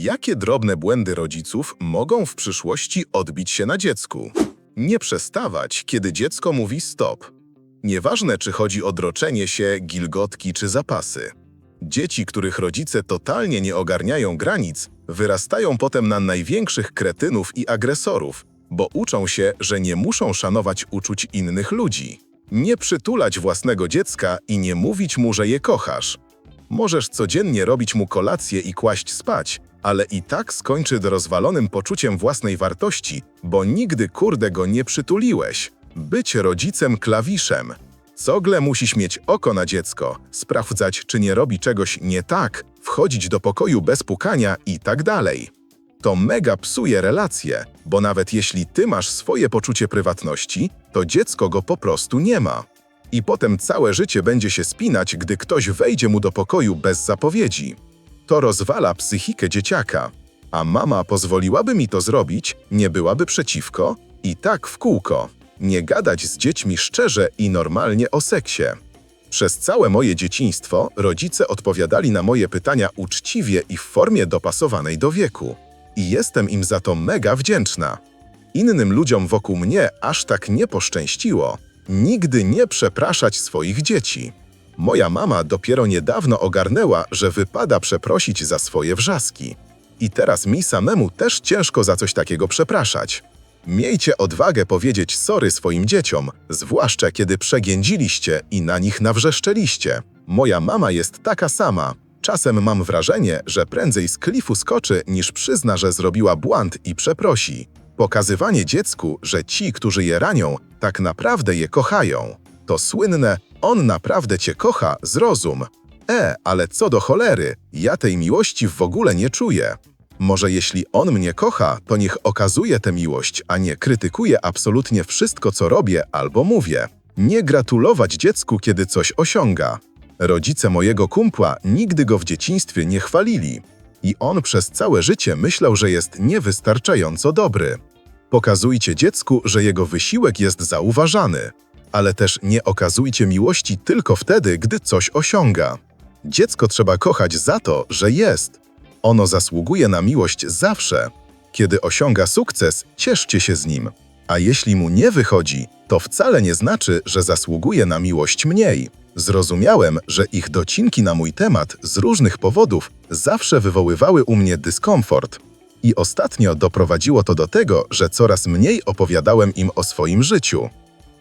Jakie drobne błędy rodziców mogą w przyszłości odbić się na dziecku? Nie przestawać, kiedy dziecko mówi stop. Nieważne, czy chodzi o droczenie się, gilgotki czy zapasy. Dzieci, których rodzice totalnie nie ogarniają granic, wyrastają potem na największych kretynów i agresorów, bo uczą się, że nie muszą szanować uczuć innych ludzi. Nie przytulać własnego dziecka i nie mówić mu, że je kochasz. Możesz codziennie robić mu kolację i kłaść spać, ale i tak skończy rozwalonym poczuciem własnej wartości, bo nigdy kurde go nie przytuliłeś. Być rodzicem klawiszem. Cogle musisz mieć oko na dziecko, sprawdzać, czy nie robi czegoś nie tak, wchodzić do pokoju bez pukania i tak dalej. To mega psuje relacje, bo nawet jeśli ty masz swoje poczucie prywatności, to dziecko go po prostu nie ma. I potem całe życie będzie się spinać, gdy ktoś wejdzie mu do pokoju bez zapowiedzi. To rozwala psychikę dzieciaka. A mama pozwoliłaby mi to zrobić, nie byłaby przeciwko? I tak w kółko. Nie gadać z dziećmi szczerze i normalnie o seksie. Przez całe moje dzieciństwo rodzice odpowiadali na moje pytania uczciwie i w formie dopasowanej do wieku. I jestem im za to mega wdzięczna. Innym ludziom wokół mnie aż tak nie poszczęściło. Nigdy nie przepraszać swoich dzieci. Moja mama dopiero niedawno ogarnęła, że wypada przeprosić za swoje wrzaski. I teraz mi samemu też ciężko za coś takiego przepraszać. Miejcie odwagę powiedzieć sorry swoim dzieciom, zwłaszcza kiedy przegiędziliście i na nich nawrzeszczeliście. Moja mama jest taka sama. Czasem mam wrażenie, że prędzej z klifu skoczy, niż przyzna, że zrobiła błąd i przeprosi. Pokazywanie dziecku, że ci, którzy je ranią, tak naprawdę je kochają. To słynne on naprawdę cię kocha, zrozum. E, ale co do cholery, ja tej miłości w ogóle nie czuję. Może jeśli on mnie kocha, to niech okazuje tę miłość, a nie krytykuje absolutnie wszystko, co robię albo mówię. Nie gratulować dziecku, kiedy coś osiąga. Rodzice mojego kumpła nigdy go w dzieciństwie nie chwalili. I on przez całe życie myślał, że jest niewystarczająco dobry. Pokazujcie dziecku, że jego wysiłek jest zauważany, ale też nie okazujcie miłości tylko wtedy, gdy coś osiąga. Dziecko trzeba kochać za to, że jest. Ono zasługuje na miłość zawsze. Kiedy osiąga sukces, cieszcie się z nim. A jeśli mu nie wychodzi, to wcale nie znaczy, że zasługuje na miłość mniej. Zrozumiałem, że ich docinki na mój temat z różnych powodów zawsze wywoływały u mnie dyskomfort. I ostatnio doprowadziło to do tego, że coraz mniej opowiadałem im o swoim życiu.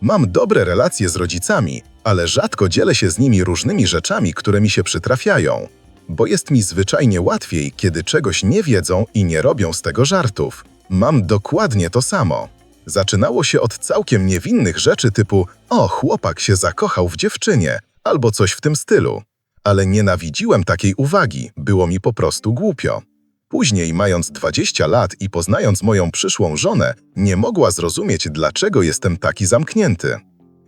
Mam dobre relacje z rodzicami, ale rzadko dzielę się z nimi różnymi rzeczami, które mi się przytrafiają, bo jest mi zwyczajnie łatwiej, kiedy czegoś nie wiedzą i nie robią z tego żartów. Mam dokładnie to samo. Zaczynało się od całkiem niewinnych rzeczy typu o, chłopak się zakochał w dziewczynie, albo coś w tym stylu. Ale nienawidziłem takiej uwagi, było mi po prostu głupio. Później, mając 20 lat i poznając moją przyszłą żonę, nie mogła zrozumieć, dlaczego jestem taki zamknięty.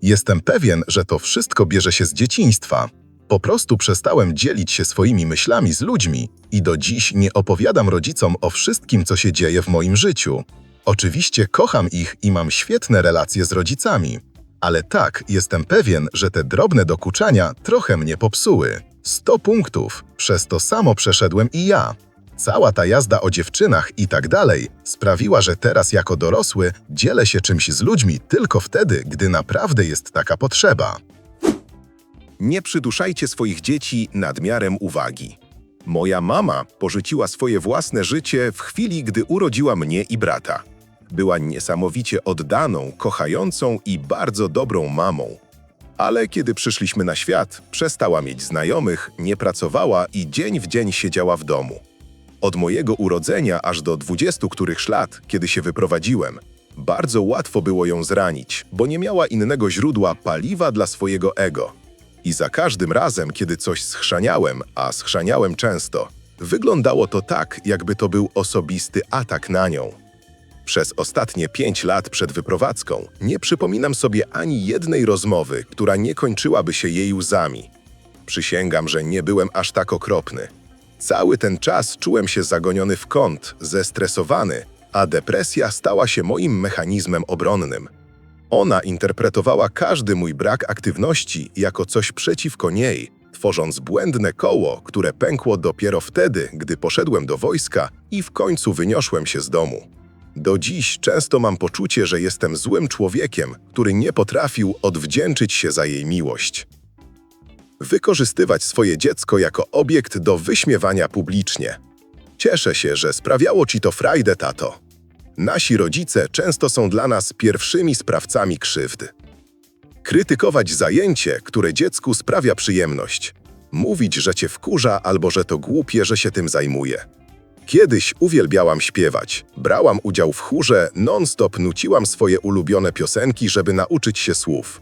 Jestem pewien, że to wszystko bierze się z dzieciństwa. Po prostu przestałem dzielić się swoimi myślami z ludźmi i do dziś nie opowiadam rodzicom o wszystkim, co się dzieje w moim życiu. Oczywiście kocham ich i mam świetne relacje z rodzicami. Ale tak, jestem pewien, że te drobne dokuczania trochę mnie popsuły. 100 punktów, przez to samo przeszedłem i ja. Cała ta jazda o dziewczynach i tak dalej sprawiła, że teraz jako dorosły dzielę się czymś z ludźmi tylko wtedy, gdy naprawdę jest taka potrzeba. Nie przyduszajcie swoich dzieci nadmiarem uwagi. Moja mama porzuciła swoje własne życie w chwili, gdy urodziła mnie i brata. Była niesamowicie oddaną, kochającą i bardzo dobrą mamą. Ale kiedy przyszliśmy na świat, przestała mieć znajomych, nie pracowała i dzień w dzień siedziała w domu. Od mojego urodzenia aż do dwudziestu którychś lat, kiedy się wyprowadziłem, bardzo łatwo było ją zranić, bo nie miała innego źródła paliwa dla swojego ego. I za każdym razem, kiedy coś schrzaniałem, a schrzaniałem często, wyglądało to tak, jakby to był osobisty atak na nią. Przez ostatnie pięć lat przed wyprowadzką nie przypominam sobie ani jednej rozmowy, która nie kończyłaby się jej łzami. Przysięgam, że nie byłem aż tak okropny. Cały ten czas czułem się zagoniony w kąt, zestresowany, a depresja stała się moim mechanizmem obronnym. Ona interpretowała każdy mój brak aktywności jako coś przeciwko niej, tworząc błędne koło, które pękło dopiero wtedy, gdy poszedłem do wojska i w końcu wyniosłem się z domu. Do dziś często mam poczucie, że jestem złym człowiekiem, który nie potrafił odwdzięczyć się za jej miłość. Wykorzystywać swoje dziecko jako obiekt do wyśmiewania publicznie. Cieszę się, że sprawiało ci to frajdę, tato. Nasi rodzice często są dla nas pierwszymi sprawcami krzywdy. Krytykować zajęcie, które dziecku sprawia przyjemność. Mówić, że cię wkurza albo że to głupie, że się tym zajmuje. Kiedyś uwielbiałam śpiewać. Brałam udział w chórze, non-stop nuciłam swoje ulubione piosenki, żeby nauczyć się słów.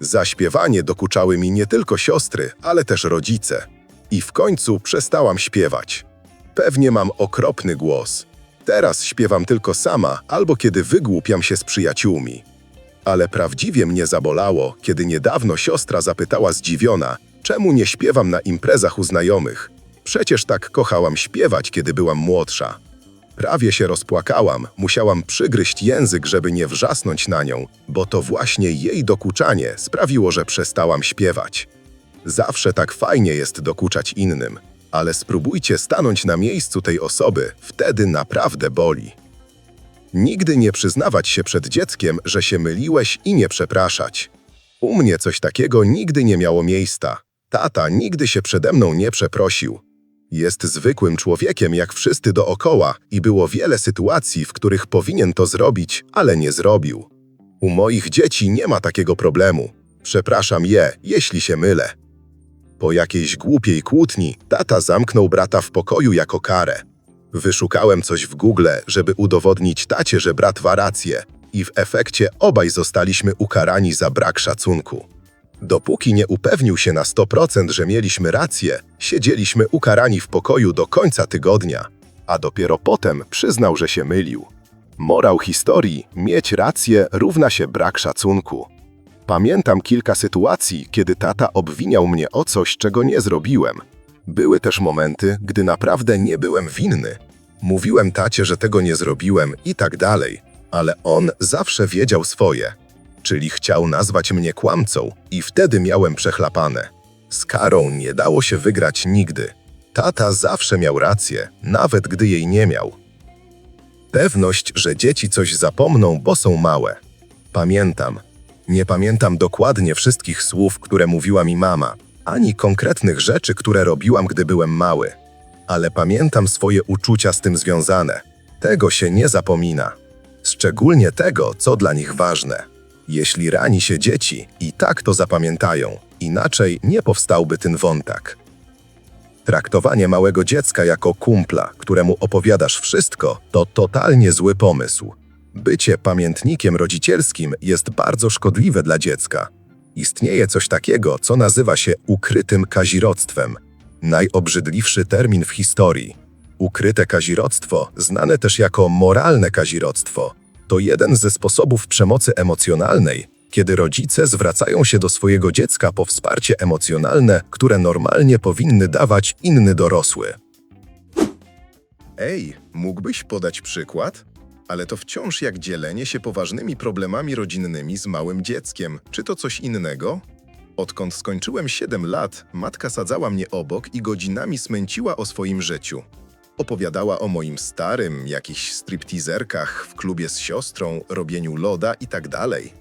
Za śpiewanie dokuczały mi nie tylko siostry, ale też rodzice. I w końcu przestałam śpiewać. Pewnie mam okropny głos. Teraz śpiewam tylko sama albo kiedy wygłupiam się z przyjaciółmi. Ale prawdziwie mnie zabolało, kiedy niedawno siostra zapytała zdziwiona, czemu nie śpiewam na imprezach u znajomych. Przecież tak kochałam śpiewać, kiedy byłam młodsza. Prawie się rozpłakałam, musiałam przygryźć język, żeby nie wrzasnąć na nią, bo to właśnie jej dokuczanie sprawiło, że przestałam śpiewać. Zawsze tak fajnie jest dokuczać innym, ale spróbujcie stanąć na miejscu tej osoby, wtedy naprawdę boli. Nigdy nie przyznawać się przed dzieckiem, że się myliłeś i nie przepraszać. U mnie coś takiego nigdy nie miało miejsca. Tata nigdy się przede mną nie przeprosił. Jest zwykłym człowiekiem jak wszyscy dookoła i było wiele sytuacji, w których powinien to zrobić, ale nie zrobił. U moich dzieci nie ma takiego problemu. Przepraszam je, jeśli się mylę. Po jakiejś głupiej kłótni tata zamknął brata w pokoju jako karę. Wyszukałem coś w Google, żeby udowodnić tacie, że brat ma rację i w efekcie obaj zostaliśmy ukarani za brak szacunku. Dopóki nie upewnił się na 100%, że mieliśmy rację, siedzieliśmy ukarani w pokoju do końca tygodnia, a dopiero potem przyznał, że się mylił. Morał historii: mieć rację równa się brak szacunku. Pamiętam kilka sytuacji, kiedy tata obwiniał mnie o coś, czego nie zrobiłem. Były też momenty, gdy naprawdę nie byłem winny. Mówiłem tacie, że tego nie zrobiłem i tak dalej, ale on zawsze wiedział swoje. Czyli chciał nazwać mnie kłamcą i wtedy miałem przechlapane. Z karą nie dało się wygrać nigdy. Tata zawsze miał rację, nawet gdy jej nie miał. Pewność, że dzieci coś zapomną, bo są małe. Pamiętam. Nie pamiętam dokładnie wszystkich słów, które mówiła mi mama, ani konkretnych rzeczy, które robiłam, gdy byłem mały. Ale pamiętam swoje uczucia z tym związane. Tego się nie zapomina. Szczególnie tego, co dla nich ważne. Jeśli rani się dzieci, i tak to zapamiętają, inaczej nie powstałby ten wątek. Traktowanie małego dziecka jako kumpla, któremu opowiadasz wszystko, to totalnie zły pomysł. Bycie pamiętnikiem rodzicielskim jest bardzo szkodliwe dla dziecka. Istnieje coś takiego, co nazywa się ukrytym kazirodztwem. Najobrzydliwszy termin w historii. Ukryte kazirodztwo, znane też jako moralne kazirodztwo, to jeden ze sposobów przemocy emocjonalnej, kiedy rodzice zwracają się do swojego dziecka po wsparcie emocjonalne, które normalnie powinny dawać inny dorosły. Ej, mógłbyś podać przykład? Ale to wciąż jak dzielenie się poważnymi problemami rodzinnymi z małym dzieckiem. Czy to coś innego? Odkąd skończyłem 7 lat, matka sadzała mnie obok i godzinami smęciła o swoim życiu. Opowiadała o moim starym, jakichś stripteaserkach w klubie z siostrą, robieniu loda i tak dalej.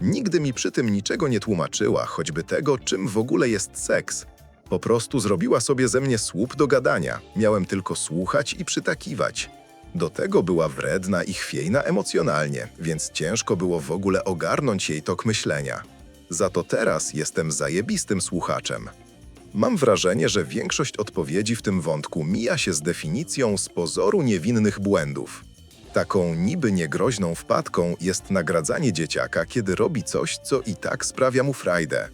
Nigdy mi przy tym niczego nie tłumaczyła, choćby tego, czym w ogóle jest seks. Po prostu zrobiła sobie ze mnie słup do gadania. Miałem tylko słuchać i przytakiwać. Do tego była wredna i chwiejna emocjonalnie, więc ciężko było w ogóle ogarnąć jej tok myślenia. Za to teraz jestem zajebistym słuchaczem. Mam wrażenie, że większość odpowiedzi w tym wątku mija się z definicją z pozoru niewinnych błędów. Taką niby niegroźną wpadką jest nagradzanie dzieciaka, kiedy robi coś, co i tak sprawia mu frajdę.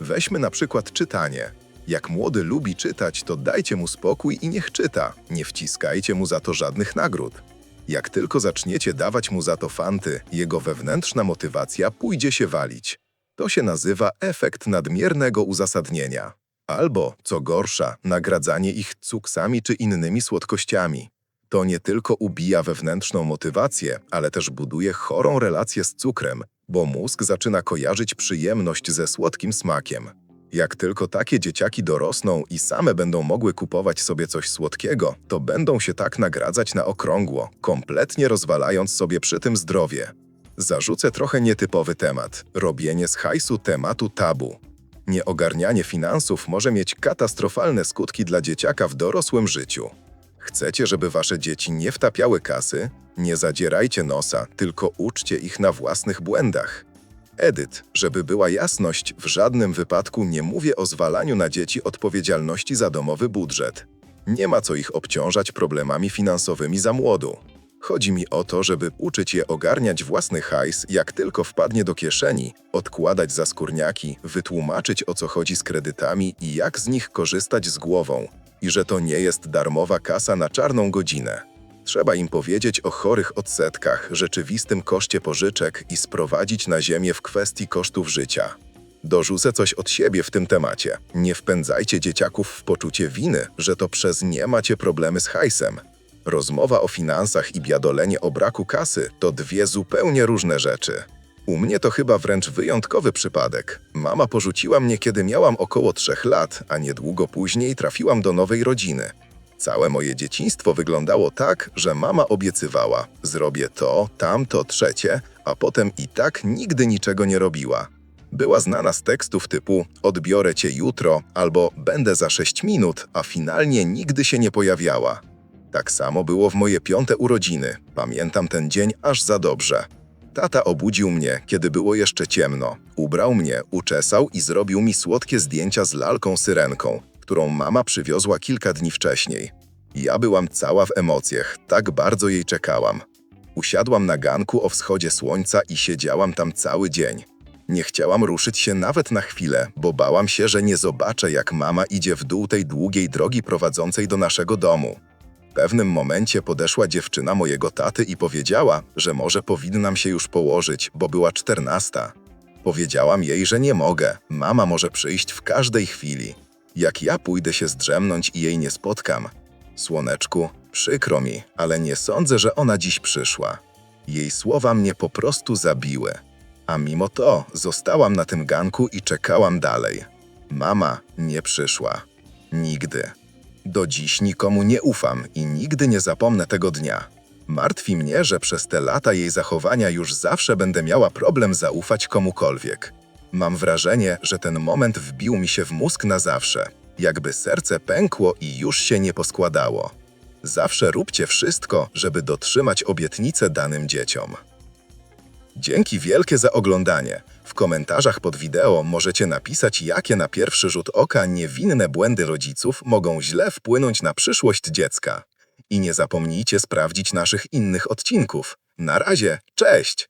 Weźmy na przykład czytanie. Jak młody lubi czytać, to dajcie mu spokój i niech czyta. Nie wciskajcie mu za to żadnych nagród. Jak tylko zaczniecie dawać mu za to fanty, jego wewnętrzna motywacja pójdzie się walić. To się nazywa efekt nadmiernego uzasadnienia. Albo, co gorsza, nagradzanie ich cuksami czy innymi słodkościami. To nie tylko ubija wewnętrzną motywację, ale też buduje chorą relację z cukrem, bo mózg zaczyna kojarzyć przyjemność ze słodkim smakiem. Jak tylko takie dzieciaki dorosną i same będą mogły kupować sobie coś słodkiego, to będą się tak nagradzać na okrągło, kompletnie rozwalając sobie przy tym zdrowie. Zarzucę trochę nietypowy temat robienie z hajsu tematu tabu. Nieogarnianie finansów może mieć katastrofalne skutki dla dzieciaka w dorosłym życiu. Chcecie, żeby wasze dzieci nie wtapiały kasy? Nie zadzierajcie nosa, tylko uczcie ich na własnych błędach. Edyt, żeby była jasność, w żadnym wypadku nie mówię o zwalaniu na dzieci odpowiedzialności za domowy budżet. Nie ma co ich obciążać problemami finansowymi za młodu. Chodzi mi o to, żeby uczyć je ogarniać własny hajs, jak tylko wpadnie do kieszeni, odkładać za skórniaki, wytłumaczyć o co chodzi z kredytami i jak z nich korzystać z głową. I że to nie jest darmowa kasa na czarną godzinę. Trzeba im powiedzieć o chorych odsetkach, rzeczywistym koszcie pożyczek i sprowadzić na ziemię w kwestii kosztów życia. Dorzucę coś od siebie w tym temacie. Nie wpędzajcie dzieciaków w poczucie winy, że to przez nie macie problemy z hajsem. Rozmowa o finansach i biadolenie o braku kasy to dwie zupełnie różne rzeczy. U mnie to chyba wręcz wyjątkowy przypadek. Mama porzuciła mnie, kiedy miałam około trzech lat, a niedługo później trafiłam do nowej rodziny. Całe moje dzieciństwo wyglądało tak, że mama obiecywała: zrobię to, tamto, trzecie, a potem i tak nigdy niczego nie robiła. Była znana z tekstów typu odbiorę cię jutro albo będę za sześć minut, a finalnie nigdy się nie pojawiała. Tak samo było w moje piąte urodziny. Pamiętam ten dzień aż za dobrze. Tata obudził mnie, kiedy było jeszcze ciemno. Ubrał mnie, uczesał i zrobił mi słodkie zdjęcia z lalką syrenką, którą mama przywiozła kilka dni wcześniej. Ja byłam cała w emocjach, tak bardzo jej czekałam. Usiadłam na ganku o wschodzie słońca i siedziałam tam cały dzień. Nie chciałam ruszyć się nawet na chwilę, bo bałam się, że nie zobaczę, jak mama idzie w dół tej długiej drogi prowadzącej do naszego domu. W pewnym momencie podeszła dziewczyna mojego taty i powiedziała, że może powinnam się już położyć, bo była czternasta. Powiedziałam jej, że nie mogę, mama może przyjść w każdej chwili. Jak ja pójdę się zdrzemnąć i jej nie spotkam. Słoneczku, przykro mi, ale nie sądzę, że ona dziś przyszła. Jej słowa mnie po prostu zabiły. A mimo to zostałam na tym ganku i czekałam dalej. Mama nie przyszła. Nigdy. Do dziś nikomu nie ufam i nigdy nie zapomnę tego dnia. Martwi mnie, że przez te lata jej zachowania już zawsze będę miała problem zaufać komukolwiek. Mam wrażenie, że ten moment wbił mi się w mózg na zawsze, jakby serce pękło i już się nie poskładało. Zawsze róbcie wszystko, żeby dotrzymać obietnice danym dzieciom. Dzięki wielkie za oglądanie. W komentarzach pod wideo możecie napisać, jakie na pierwszy rzut oka niewinne błędy rodziców mogą źle wpłynąć na przyszłość dziecka. I nie zapomnijcie sprawdzić naszych innych odcinków. Na razie, cześć!